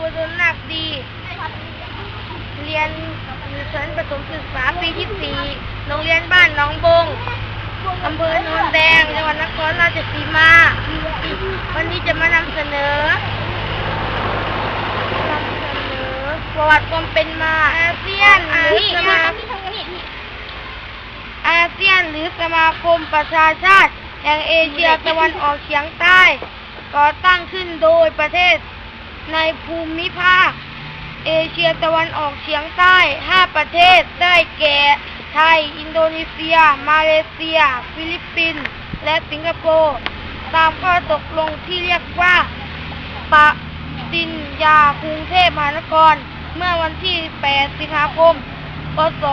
น้ำหนักดี เรียนชั้นประถมศึกษาปีที่สี่โรงเรียนบ้านน้องบงอำเภอโนนแดงจังหวัดนครราชสีมา วันนี้จะมานำเสนอนเสนอประวัติความเป็นมาอาเซียนหรือสมาอาเซียนหรือสมาคมประชาชาติแห่งเอเชียตะวันออกเฉียงใต้ก่อตั้งขึ้นโดยประเทศ ในภูมิภาค เอเชียตะวันออกเฉียงใต้ 5 ประเทศได้แก่ ไทย อินโดนีเซีย มาเลเซีย ฟิลิปปินส์ และสิงคโปร์ ตามข้อตกลงที่เรียกว่าปฏิญญากรุงเทพมหานคร เมื่อวันที่ 8 สิงหาคม พศ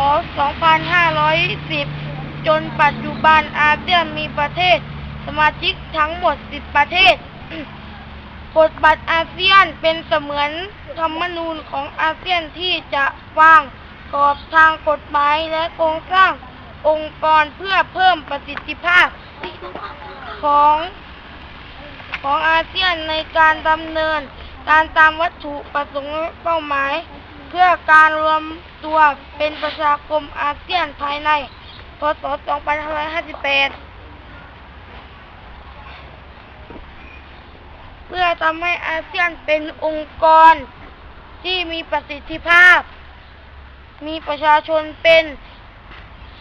2510 จนปัจจุบันอาเซียนมีประเทศ สมาชิกทั้งหมด 10 ประเทศ กฎบัตรอาเซียนเป็นเสมือนธรรมนูญของอาเซียนที่จะวางกรอบทางกฎหมายและโครงสร้างองค์กรเพื่อเพิ่มประสิทธิภาพของของอาเซียนในการดำเนิน การตามวัตถุประสงค์เป้าหมาย เพื่อการรวมตัวเป็นประชาคมอาเซียนภายใน พศ 2558 เพื่อทำให้อาเซียนเป็นองค์กรที่มีประสิทธิภาพ มีประชาชนเป็น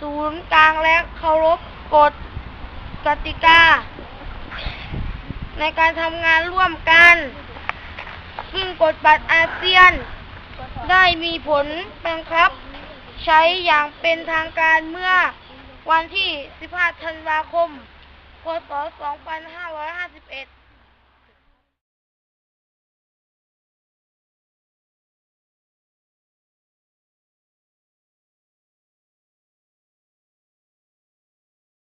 ศูนย์กลางและเคารพกฎกติกา ในการทำงานร่วมกัน ซึ่งกฎบัตรอาเซียน ได้มีผลบังคับ ใช้อย่างเป็นทางการเมื่อวันที่ 15 ธันวาคม พศ 2551